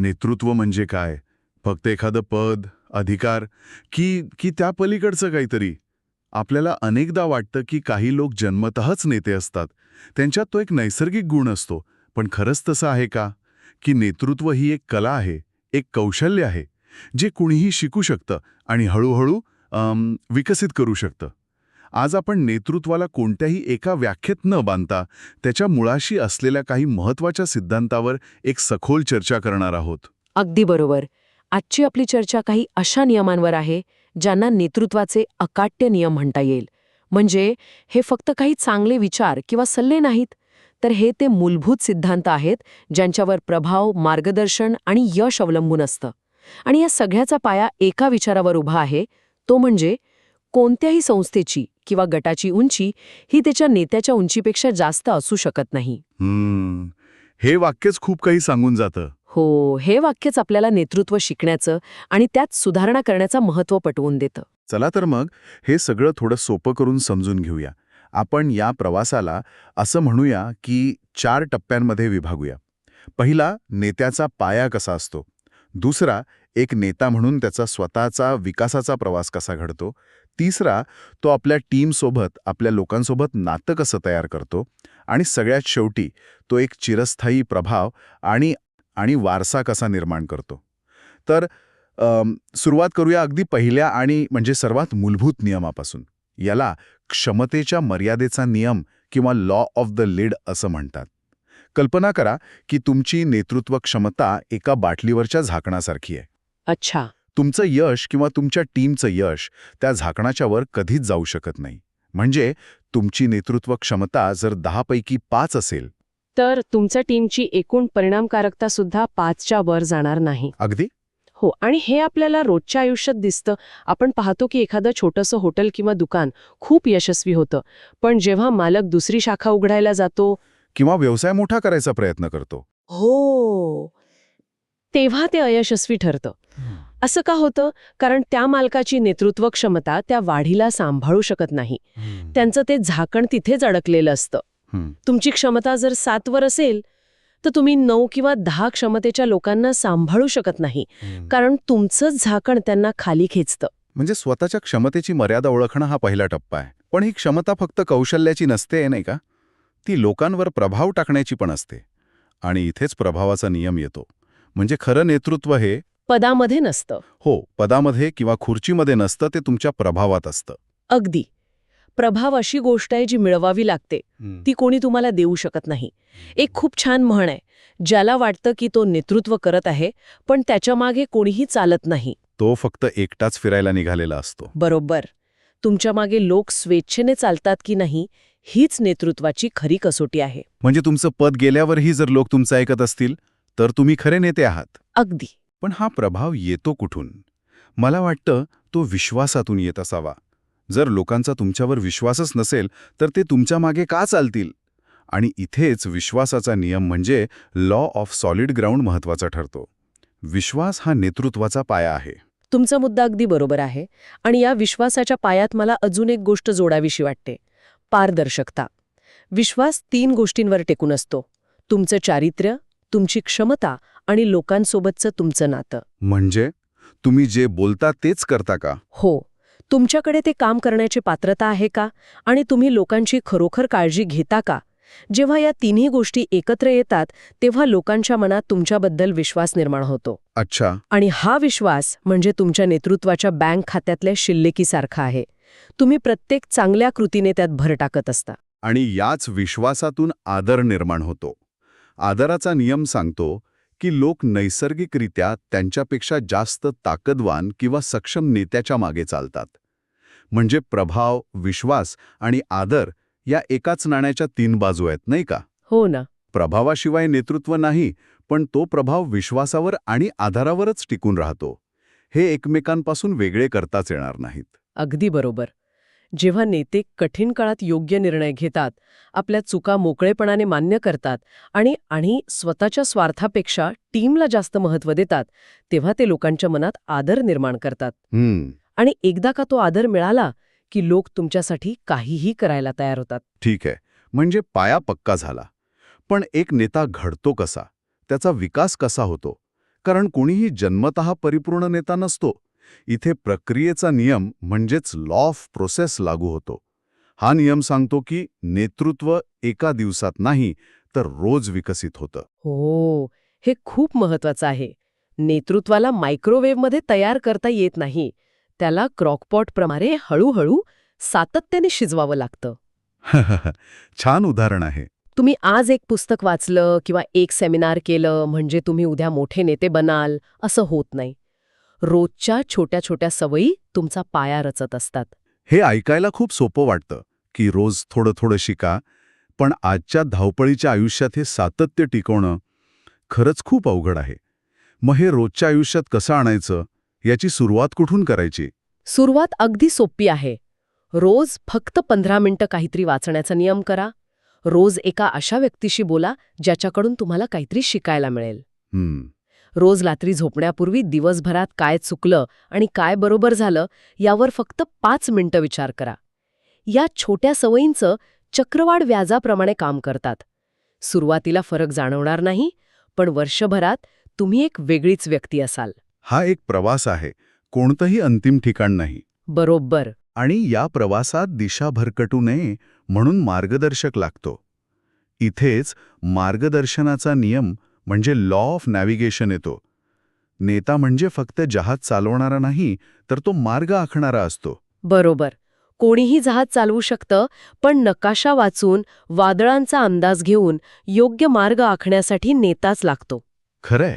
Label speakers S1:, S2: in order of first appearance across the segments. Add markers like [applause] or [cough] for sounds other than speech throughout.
S1: नेतृत्व म्हणजे काय? फक्त एखादं पद अधिकार? की की त्या पलीकडचं काहीतरी? आपल्याला अनेकदा वाटतं की काही लोक जन्मतःच नेते असतात. त्यांच्यात तो एक नैसर्गिक गुण असतो. पण खरंच तसं आहे का? की नेतृत्व ही एक कला आहे एक कौशल्य आहे जे कुणीही शिकू शकतं आणि हळूहळू विकसित करू शकतं. आज आपण नेतृत्वाला कोणत्याही एका व्याख्येत न बांधता त्याच्या मुळाशी असलेल्या काही महत्त्वाच्या सिद्धांतावर एक सखोल चर्चा करणार आहोत.
S2: अगदी बरोबर. आजची आपली चर्चा काही अशा नियमांवर आहे ज्यांना नेतृत्वाचे अकाट्य नियम म्हणता येईल. म्हणजे हे फक्त काही चांगले विचार किंवा सल्ले नाहीत तर हे ते मूलभूत सिद्धांत आहेत ज्यांच्यावर प्रभाव मार्गदर्शन आणि यश अवलंबून असतं. आणि या सगळ्याचा पाया एका विचारावर उभा आहे तो म्हणजे कोणत्याही संस्थेची किंवा गटाची उंची ही त्याच्या नेत्याच्या उंचीपेक्षा जास्त असू शकत नाही.
S1: हे वाक्यच खूप काही सांगून जातं.
S2: हो हे वाक्यच आपल्याला नेतृत्व शिकण्याचं आणि त्यात सुधारणा करण्याचं महत्त्व पटवून देतं.
S1: चला तर मग हे सगळं थोडं सोपं करून समजून घेऊया. आपण या प्रवासाला असं म्हणूया की चार टप्प्यांमध्ये विभागूया. पहिला नेत्याचा पाया कसा असतो? दुसरा एक नेता म्हणून त्याचा स्वतःचा विकासाचा प्रवास कसा घडतो? तिसरा तो आपल्या टीमसोबत आपल्या लोकांसोबत नातं कसं तयार करतो? आणि सगळ्यात शेवटी तो एक चिरस्थायी प्रभाव आणि आणि वारसा कसा निर्माण करतो? तर सुरुवात करूया अगदी पहिल्या आणि म्हणजे सर्वात मूलभूत नियमापासून. याला क्षमतेच्या मर्यादेचा नियम किंवा लॉ ऑफ द लीड असं म्हणतात. कल्पना करा की तुमची नेतृत्व क्षमता एका बाटलीवरच्या झाकणासारखी आहे.
S2: अच्छा.
S1: तुमचं यश किंवा तुमच्या टीमचं यश त्या झाकणाच्या वर कधीच जाऊ शकत नाही. म्हणजे तुमची नेतृत्व क्षमता जर दहापैकी पाच असेल.
S2: तर तुमच्या टीमची एकूण परिणामकारकता सुद्धा पाचच्या वर जाणार नाही.
S1: अगदी?
S2: हो आणि हे आपल्याला रोजच्या आयुष्यात दिसतं. आपण पाहतो की एखादं छोटंसं हॉटेल किंवा दुकान खूप यशस्वी होतं. पण जेव्हा मालक दुसरी शाखा उघडायला जातो
S1: किंवा व्यवसाय मोठा करायचा प्रयत्न करतो.
S2: हो. तेव्हा ते अयशस्वी ठरतं. असं का होतं? कारण त्या मालकाची नेतृत्व क्षमता त्या वाढीला सांभाळू शकत नाही. त्यांचं ते झाकण तिथेच अडकलेलं असतं. तुमची क्षमता जर सातवर असेल तर तुम्ही नऊ किंवा दहा क्षमतेच्या लोकांना सांभाळू शकत नाही. कारण तुमचंच झाकण त्यांना खाली खेचतं.
S1: म्हणजे स्वतःच्या क्षमतेची मर्यादा ओळखणं हा पहिला टप्पा आहे. पण ही क्षमता फक्त कौशल्याची नसते नाही का? ती लोकांवर प्रभाव टाकण्याची पण असते. आणि इथेच प्रभावाचा नियम येतो. म्हणजे खरं नेतृत्व हे
S2: पदामध्ये नसतं.
S1: हो पदामध्ये किंवा खुर्चीमध्ये नसतं ते तुमच्या प्रभावात असतं.
S2: अगदी. प्रभाव अशी गोष्ट आहे जी मिळवावी लागते. ती कोणी तुम्हाला देऊ शकत नाही. एक खूप छान म्हण आहे. ज्याला वाटतं की तो नेतृत्व करत आहे पण त्याच्यामागे कोणीही चालत नाही.
S1: तो फक्त एकटाच फिरायला निघालेला असतो.
S2: बरोबर. तुमच्या मागे लोक स्वेच्छेने चालतात की नाही हीच नेतृत्वाची खरी कसोटी आहे.
S1: म्हणजे तुमचं पद गेल्यावरही जर लोक तुमचं ऐकत असतील तर तुम्ही खरे नेते आहात.
S2: अगदी.
S1: पण हा प्रभाव येतो कुठून? मला वाटतं तो विश्वासातून येत असावा. जर लोकांचा तुमच्यावर विश्वासच नसेल तर ते तुमच्या मागे का चालतील? आणि इथेच विश्वासाचा नियम म्हणजे लॉ ऑफ सॉलिड ग्राउंड महत्त्वाचा ठरतो. विश्वास हा नेतृत्वाचा पाया आहे.
S2: तुमचा मुद्दा अगदी बरोबर आहे. आणि या विश्वासाच्या पायात मला अजून एक गोष्ट जोडावीशी वाटते. पारदर्शकता. विश्वास तीन गोष्टींवर टेकून असतो. तुमचं चारित्र्य तुमची क्षमता आणि लोकांसोबतचं तुमचं नातं.
S1: म्हणजे? तुम्ही जे बोलता तेच करता का?
S2: हो. तुमच्याकडे ते काम करण्याची पात्रता आहे का? आणि तुम्ही लोकांची खरोखर काळजी घेता का? जेव्हा या तिन्ही गोष्टी एकत्र येतात तेव्हा लोकांच्या मनात तुमच्याबद्दल विश्वास निर्माण होतो.
S1: अच्छा.
S2: आणि हा विश्वास म्हणजे तुमच्या नेतृत्वाच्या बँक खात्यातल्या शिल्लकीसारखा आहे. तुम्ही प्रत्येक चांगल्या कृतीने त्यात भर टाकत असता.
S1: आणि याच विश्वासातून आदर निर्माण होतो. आदराचा नियम सांगतो की लोक नैसर्गिकरित्या त्यांच्यापेक्षा जास्त ताकदवान किंवा सक्षम नेत्याच्या मागे चालतात. म्हणजे प्रभाव विश्वास आणि आदर या एकाच नाण्याच्या तीन बाजू आहेत नाही का?
S2: हो ना.
S1: प्रभावाशिवाय नेतृत्व नाही पण तो प्रभाव विश्वासावर आणि आधारावरच टिकून राहतो. हे एकमेकांपासून वेगळे करताच येणार नाहीत.
S2: अगदी बरोबर. जेव्हा नेते कठीण काळात योग्य निर्णय घेतात आपल्या चुका मोकळेपणाने मान्य करतात आणि आणि स्वतःच्या स्वार्थापेक्षा टीमला जास्त महत्त्व देतात तेव्हा ते लोकांच्या मनात आदर निर्माण करतात. आणि एकदा का तो आदर मिळाला की लोक तुमच्यासाठी काहीही करायला तयार होतात.
S1: ठीक आहे. म्हणजे पाया पक्का झाला. पण एक नेता घडतो कसा? त्याचा विकास कसा होतो? कारण कोणीही जन्मतः परिपूर्ण नेता नसतो. इथे प्रक्रियेचा नियम म्हणजेच लॉ ऑफ प्रोसेस लागू होतो. हा नियम सांगतो की नेतृत्व एका दिवसात नाही तर रोज विकसित होतं.
S2: हो हे खूप महत्वाचं आहे. नेतृत्वाला मायक्रोवेव्हमध्ये तयार करता येत नाही. त्याला क्रॉकपॉटप्रमाणे हळूहळू सातत्याने शिजवावं लागतं. [laughs]
S1: छान उदाहरण आहे.
S2: तुम्ही आज एक पुस्तक वाचलं किंवा एक सेमिनार केलं म्हणजे तुम्ही उद्या मोठे नेते बनाल असं होत नाही. रोजच्या छोट्या छोट्या सवयी तुमचा पाया रचत असतात.
S1: हे ऐकायला खूप सोपं वाटतं की रोज थोडं थोडं शिका पण आजच्या धावपळीच्या आयुष्यात हे सातत्य टिकवणं खरंच खूप अवघड आहे. मग हे रोजच्या आयुष्यात कसं आणायचं? याची सुरुवात कुठून करायची?
S2: सुरुवात अगदी सोपी आहे. रोज फक्त पंधरा मिनिटं काहीतरी वाचण्याचा नियम करा. रोज एका अशा व्यक्तीशी बोला ज्याच्याकडून तुम्हाला काहीतरी शिकायला मिळेल. रोज रात्री झोपण्यापूर्वी दिवसभरात काय चुकलं आणि काय बरोबर झालं यावर फक्त पाच मिनिटं विचार करा. या छोट्या सवयींचं चक्रवाढ व्याजाप्रमाणे काम करतात. सुरुवातीला फरक जाणवणार नाही पण वर्षभरात तुम्ही एक वेगळीच व्यक्ती असाल.
S1: हा एक प्रवास आहे कोणतंही अंतिम ठिकाण नाही.
S2: बरोबर.
S1: आणि या प्रवासात दिशा भरकटू नये म्हणून मार्गदर्शक लागतो. इथेच मार्गदर्शनाचा नियम म्हणजे लॉ ऑफ नॅव्हिगेशन येतो. नेता म्हणजे फक्त जहाज चालवणारा नाही तर तो मार्ग आखणारा असतो.
S2: बरोबर. कोणीही जहाज चालवू शकतं पण नकाशा वाचून वादळांचा अंदाज घेऊन योग्य मार्ग आखण्यासाठी नेताच लागतो.
S1: खरंय.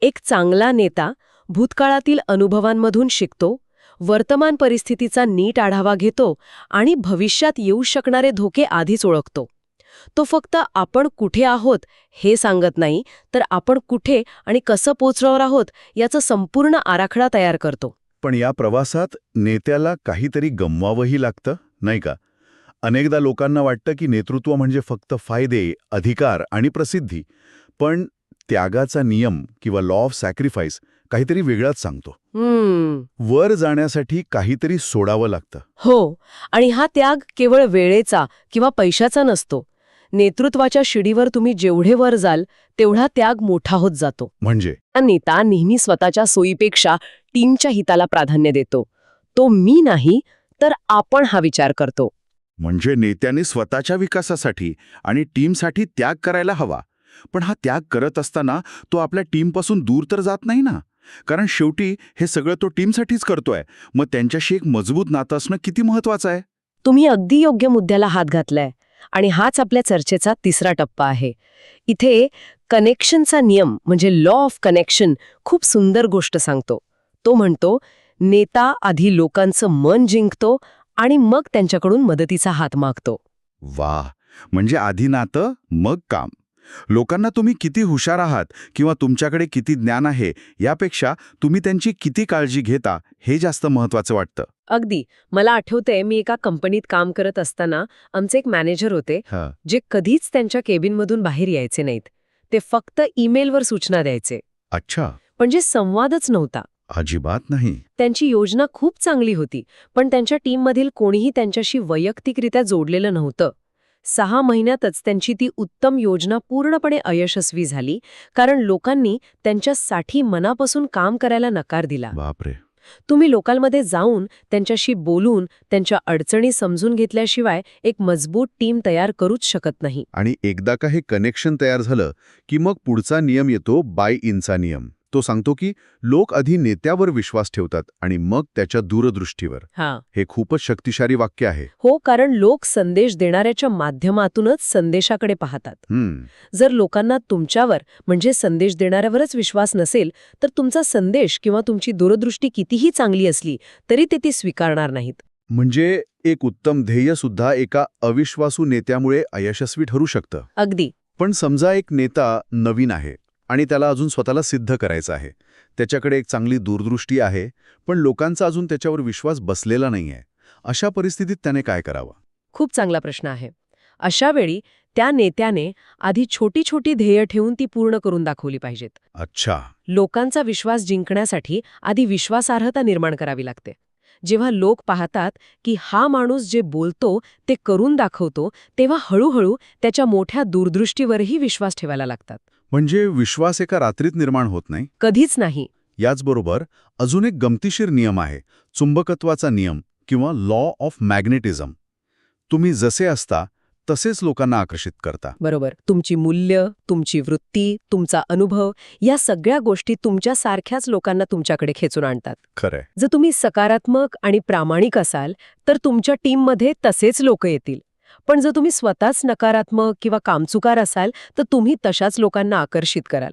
S2: एक चांगला नेता भूतकाळातील अनुभवांमधून शिकतो वर्तमान परिस्थितीचा नीट आढावा घेतो आणि भविष्यात येऊ शकणारे धोके आधीच ओळखतो. तो फक्त आपण कुठे आहोत हे सांगत नाही तर आपण कुठे आणि कसं पोचणार आहोत याचा संपूर्ण आराखडा तयार करतो.
S1: पण या प्रवासात नेत्याला काहीतरी गमवावंही लागतं नाही का? अनेकदा लोकांना वाटतं की नेतृत्व म्हणजे फक्त फायदे अधिकार आणि प्रसिद्धी. पण त्यागाचा नियम किंवा लॉ ऑफ सॅक्रिफाईस काहीतरी वेगळाच सांगतो. वर जाण्यासाठी काहीतरी सोडावं लागतं.
S2: हो आणि हा त्याग केवळ वेळेचा किंवा पैशाचा नसतो. नेतृत्वाच्या शिडीवर तुम्ही जेवढे वर जाल तेवढा त्याग मोठा होत जातो.
S1: म्हणजे?
S2: हा नेता नेहमी स्वतःच्या सोयीपेक्षा टीमच्या हिताला प्राधान्य देतो. तो मी नाही तर आपण हा विचार करतो.
S1: म्हणजे नेत्याने स्वतःच्या विकासासाठी आणि टीमसाठी त्याग करायला हवा. पण हा त्याग करत असताना तो आपल्या टीमपासून दूर तर जात नाही ना? कारण शेवटी हे सगळं तो टीमसाठीच करतोय. मग त्यांच्याशी एक मजबूत नातं असणं किती महत्वाचं आहे?
S2: तुम्ही अगदी योग्य मुद्द्याला हात घातलाय. आणि हाच आपल्या चर्चेचा तिसरा टप्पा आहे. इथे कनेक्शनचा नियम म्हणजे लॉ ऑफ कनेक्शन खूप सुंदर गोष्ट सांगतो. तो म्हणतो नेता आधी लोकांचं मन जिंकतो आणि मग त्यांच्याकडून मदतीचा हात मागतो.
S1: वा म्हणजे आधी नातं मग काम. लोकांना तुम्ही किती हुशार आहात किंवा तुमच्याकडे किती ज्ञान आहे यापेक्षा तुम्ही त्यांची किती काळजी घेता हे जास्त महत्वाचं वाटतं.
S2: अगदी. मला आठवतंय मी एका कंपनीत काम करत असताना आमचे एक मॅनेजर होते जे कधीच त्यांच्या केबिनमधून बाहेर यायचे नाहीत. ते फक्त ईमेलवर सूचना द्यायचे.
S1: अच्छा.
S2: म्हणजे संवादच नव्हता.
S1: अजिबात नाही.
S2: त्यांची योजना खूप चांगली होती पण त्यांच्या टीममधील कोणीही त्यांच्याशी वैयक्तिकरित्या जोडलेलं नव्हतं. सहा महिन्यातच त्यांची ती उत्तम योजना पूर्णपणे अयशस्वी झाली कारण लोकांनी त्यांच्यासाठी मनापासून काम करायला नकार दिला.
S1: बापरे.
S2: तुम्ही लोकांमध्ये जाऊन त्यांच्याशी बोलून त्यांच्या अडचणी समजून घेतल्याशिवाय एक मजबूत टीम तयार करूच शकत नाही.
S1: आणि एकदा का हे कनेक्शन तयार झालं की मग पुढचा नियम येतो बाय इनचा नियम. तो सांगतो की लोक आधी नेत्यावर विश्वास ठेवतात आणि मग त्याच्या दूरदृष्टीवर.
S2: हा.
S1: हे खूपच शक्तिशाली वाक्य आहे.
S2: हो कारण लोक संदेश देणाऱ्याच्या माध्यमातूनच संदेशाकडे पाहतात. जर लोकांना तुमच्यावर म्हणजे संदेश देणाऱ्यावरच विश्वास नसेल तर तुमचा संदेश किंवा तुमची दूरदृष्टी कितीही चांगली असली तरी ते ती स्वीकारणार नाहीत.
S1: म्हणजे एक उत्तम ध्येय सुद्धा एका अविश्वासू नेत्यामुळे अयशस्वी ठरू शकतं.
S2: अगदी.
S1: पण समजा एक नेता नवीन आहे आणि त्याला अजून स्वतःला सिद्ध करायचं आहे. त्याच्याकडे एक चांगली दूरदृष्टी आहे पण लोकांचा अजून त्याच्यावर विश्वास बसलेला नाहीये. अशा परिस्थितीत त्याने काय करावं?
S2: खूप चांगला प्रश्न आहे. अशा वेळी त्या नेत्याने आधी छोटी छोटी ध्येय ठेवून ती पूर्ण करून दाखवली पाहिजेत.
S1: अच्छा.
S2: लोकांचा विश्वास जिंकण्यासाठी आधी विश्वासार्हता निर्माण करावी लागते. जेव्हा लोक पाहतात की हा माणूस जे बोलतो ते करून दाखवतो तेव्हा हळूहळू त्याच्या मोठ्या दूरदृष्टीवरही विश्वास ठेवायला लागतात.
S1: म्हणजे विश्वास एका रात्रीत निर्माण होत नाही?
S2: कधीच नाही.
S1: याचबरोबर अजून एक गमतीशीर नियम आहे चुंबकत्वाचा नियम किंवा लॉ ऑफ मॅग्नेटिझम तुम्ही जसे असता तसेच लोकांना आकर्षित करता.
S2: बरोबर. तुमची मूल्य तुमची वृत्ती तुमचा अनुभव या सगळ्या गोष्टी तुमच्या सारख्याच लोकांना तुमच्याकडे खेचून आणतात.
S1: खरंय
S2: जर तुम्ही सकारात्मक आणि प्रामाणिक असाल तर तुमच्या टीममध्ये तसेच लोक येतील. पण जर तुम्ही स्वतःच नकारात्मक किंवा कामचुकार असाल तर तुम्ही तशाच लोकांना आकर्षित कराल.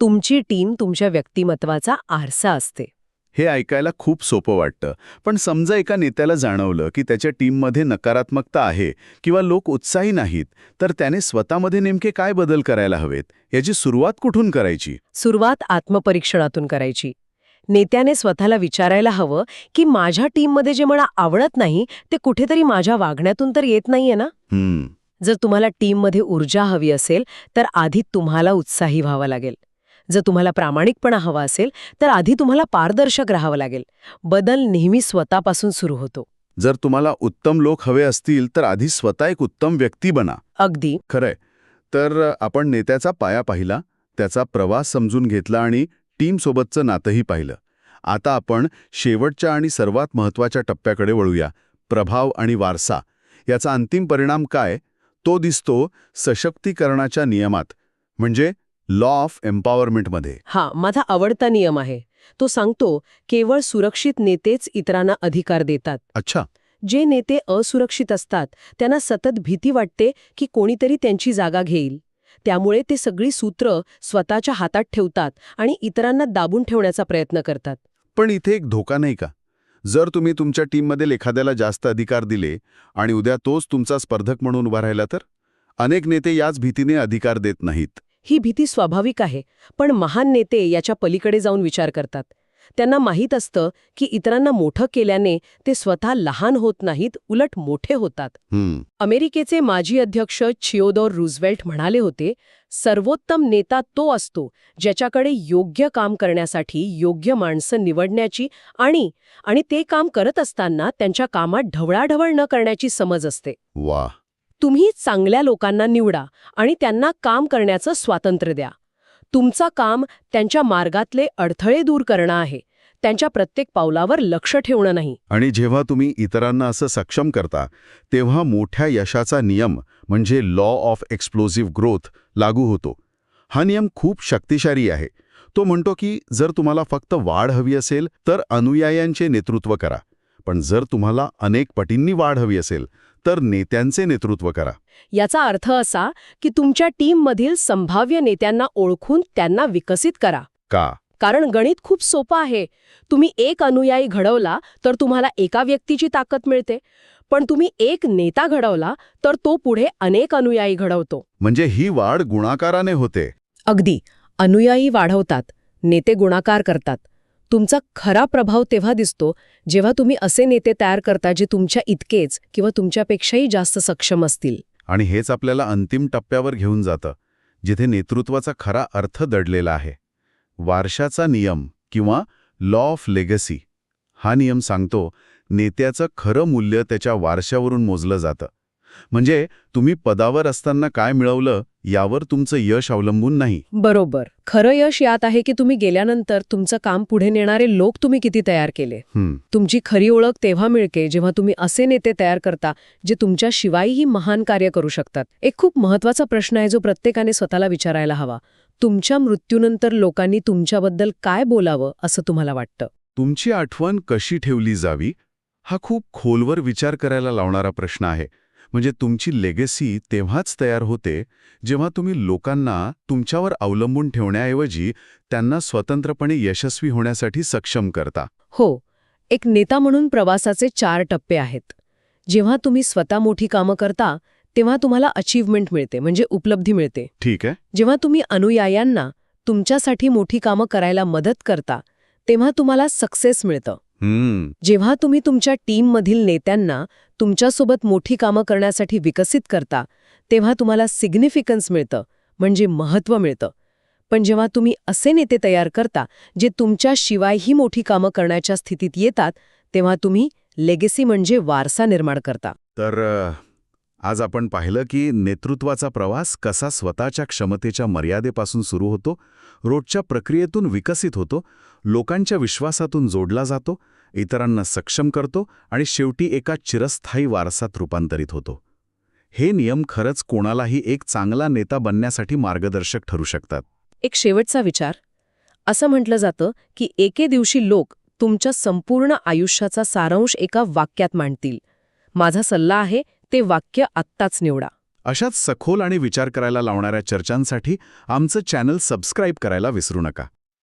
S2: तुमची टीम तुमच्या व्यक्तिमत्वाचा आरसा असते.
S1: हे ऐकायला खूप सोपं वाटतं. पण समजा एका नेत्याला जाणवलं की त्याच्या टीममध्ये नकारात्मकता आहे किंवा लोक उत्साही नाहीत तर त्याने स्वतःमध्ये नेमके काय बदल करायला हवेत? याची सुरुवात कुठून करायची?
S2: सुरुवात आत्मपरीक्षणातून करायची. नेत्याने स्वतःला विचारायला हवं की माझ्या टीममध्ये जे मला आवडत नाही ते कुठेतरी माझ्या वागण्यातून तर येत नाहीये ना?
S1: हम्म.
S2: जर तुम्हाला टीममध्ये ऊर्जा हवी असेल तर आधी तुम्हाला उत्साही व्हावं लागेल. जर तुम्हाला प्रामाणिकपणा हवा असेल तर आधी तुम्हाला पारदर्शक राहावं लागेल. बदल नेहमी स्वतःपासून सुरू होतो.
S1: जर तुम्हाला उत्तम लोक हवे असतील तर आधी स्वतः एक उत्तम व्यक्ती बना.
S2: अगदी.
S1: खरंय. तर आपण नेत्याचा पाया पाहिला त्याचा प्रवास समजून घेतला आणि टीमसोबतचं नातंही पाहिलं. आता आपण शेवटच्या आणि सर्वात महत्त्वाच्या टप्प्याकडे वळूया. प्रभाव आणि वारसा. याचा अंतिम परिणाम काय? तो दिसतो सशक्तीकरणाच्या नियमात. म्हणजे लॉ ऑफ एम्पॉवरमेंटमध्ये
S2: हा माझा आवडता नियम आहे. तो सांगतो केवळ सुरक्षित नेतेच इतरांना अधिकार देतात.
S1: अच्छा.
S2: जे नेते असुरक्षित असतात त्यांना सतत भीती वाटते की कोणीतरी त्यांची जागा घेईल. त्यामुळे ते सगळी सूत्र स्वतःच्या हातात ठेवतात आणि इतरांना दाबून ठेवण्याचा प्रयत्न करतात.
S1: पण इथे एक धोका नाही का? जर तुम्ही तुमच्या टीममध्ये एखाद्याला जास्त अधिकार दिले आणि उद्या तोच तुमचा स्पर्धक म्हणून उभा राहिला तर? अनेक नेते याच भीतीने अधिकार देत नाहीत.
S2: ही भीती स्वाभाविक आहे पण महान नेते याच्या पलीकडे जाऊन विचार करतात. त्यांना माहीत असतं की इतरांना मोठं केल्याने ते स्वतः लहान होत नाहीत उलट मोठे होतात. अमेरिकेचे माजी अध्यक्ष चिओदोर रुझवेल्ट म्हणाले होते सर्वोत्तम नेता तो असतो ज्याच्याकडे योग्य काम करण्यासाठी योग्य माणसं निवडण्याची आणि आणि ते काम करत असताना त्यांच्या कामात ढवळाढवळ न करण्याची समज असते.
S1: वा
S2: तुम्ही चांगल्या लोकांना निवडा आणि त्यांना काम करण्याचं स्वातंत्र्य द्या. तुमचं काम त्यांच्या मार्गातले अडथळे दूर करणं आहे. त्यांच्या प्रत्येक पावलावर लक्ष ठेवणं नाही.
S1: आणि जेव्हा तुम्ही इतरांना असं सक्षम करता तेव्हा मोठ्या यशाचा नियम म्हणजे लॉ ऑफ एक्सप्लोजिव्ह ग्रोथ लागू होतो. हा नियम खूप शक्तिशाली आहे. तो म्हणतो की जर तुम्हाला फक्त वाढ हवी असेल तर अनुयायांचे नेतृत्व करा. पण जर तुम्हाला अनेक पटींनी वाढ हवी असेल तर नेत्यांचे नेतृत्व करा.
S2: याचा अर्थ असा की तुमच्या टीममधील संभाव्य नेत्यांना ओळखून त्यांना विकसित करा.
S1: का?
S2: कारण गणित खूप सोपं आहे. तुम्ही एक अनुयायी घडवला तर तुम्हाला एका व्यक्तीची ताकद मिळते. पण तुम्ही एक नेता घडवला तर तो पुढे अनेक अनुयायी घडवतो.
S1: म्हणजे ही वाढ गुणाकाराने होते.
S2: अगदी. अनुयायी वाढवतात. नेते गुणाकार करतात. तुमचा खरा प्रभाव तेव्हा दिसतो जेव्हा तुम्ही असे नेते तयार करता जे तुमच्या इतकेच किंवा तुमच्यापेक्षाही जास्त सक्षम असतील.
S1: आणि हेच आपल्याला अंतिम टप्प्यावर घेऊन जातं जिथे नेतृत्वाचा खरा अर्थ दडलेला आहे. वारशाचा नियम किंवा लॉ ऑफ लेगसी हा नियम सांगतो नेत्याचं खरं मूल्य त्याच्या वारशावरून मोजलं जातं. म्हणजे तुम्ही पदावर असताना काय मिळवलं यावर तुमचं यश अवलंबून नाही.
S2: बरोबर. खरं यश यात आहे की तुम्ही गेल्यानंतर तुमचं काम पुढे नेणारे लोक तुम्ही किती तयार केले?
S1: हं,
S2: तुमची खरी ओळख तेव्हा मिळते जेव्हा तुम्ही असे नेते तयार करता जे तुमच्या शिवायही महान कार्य करू शकतात. एक खूप महत्त्वाचा प्रश्न आहे जो प्रत्येकाने स्वतःला विचारायला हवा. तुमच्या मृत्यूनंतर लोकांनी तुमच्याबद्दल काय बोलावं असं तुम्हाला वाटतं?
S1: तुमची आठवण कशी ठेवली जावी? हा खूप खोलवर विचार करायला लावणारा प्रश्न आहे. म्हणजे तुमची लेगेसी तेव्हाच तयार होते जेव्हा तुम्ही लोकांना तुमच्यावर अवलंबून ठेवण्याऐवजी त्यांना स्वतंत्रपणे यशस्वी होण्यासाठी सक्षम करता.
S2: हो एक नेता म्हणून प्रवासाचे चार टप्पे आहेत. जेव्हा तुम्ही स्वतः मोठी कामं करता तेव्हा तुम्हाला अचीवमेंट मिळते म्हणजे उपलब्धी मिळते.
S1: ठीक आहे.
S2: जेव्हा तुम्ही अनुयायांना तुमच्यासाठी मोठी कामं करायला मदत करता तेव्हा तुम्हाला सक्सेस मिळतं. जेव्हा तुम्ही तुमच्या टीममधील नेत्यांना तुमच्यासोबत मोठी कामं करण्यासाठी विकसित करता तेव्हा तुम्हाला सिग्निफिकन्स मिळतं म्हणजे महत्त्व मिळतं. पण जेव्हा तुम्ही असे नेते तयार करता जे तुमच्या शिवायही मोठी कामं करण्याच्या स्थितीत येतात तेव्हा तुम्ही लेगेसी म्हणजे वारसा निर्माण करता.
S1: तर आज आपण पाहिलं की नेतृत्वाचा प्रवास कसा स्वतःच्या क्षमतेच्या मर्यादेपासून सुरू होतो रोजच्या प्रक्रियेतून विकसित होतो लोकांच्या विश्वासातून जोडला जातो इतरांना सक्षम करतो आणि शेवटी एका चिरस्थायी वारसात रूपांतरित होतो. हे नियम खरंच कोणालाही एक चांगला नेता बनण्यासाठी मार्गदर्शक ठरू शकतात.
S2: एक शेवटचा विचार. असं म्हटलं जातं की एके दिवशी लोक तुमच्या संपूर्ण आयुष्याचा सारांश एका वाक्यात मांडतील. माझा सल्ला आहे ते वाक्य आत्ताच निवडा.
S1: अशाच सखोल आणि विचार करायला लावणाऱ्या चर्चांसाठी आमचं चॅनल सबस्क्राईब करायला विसरू नका.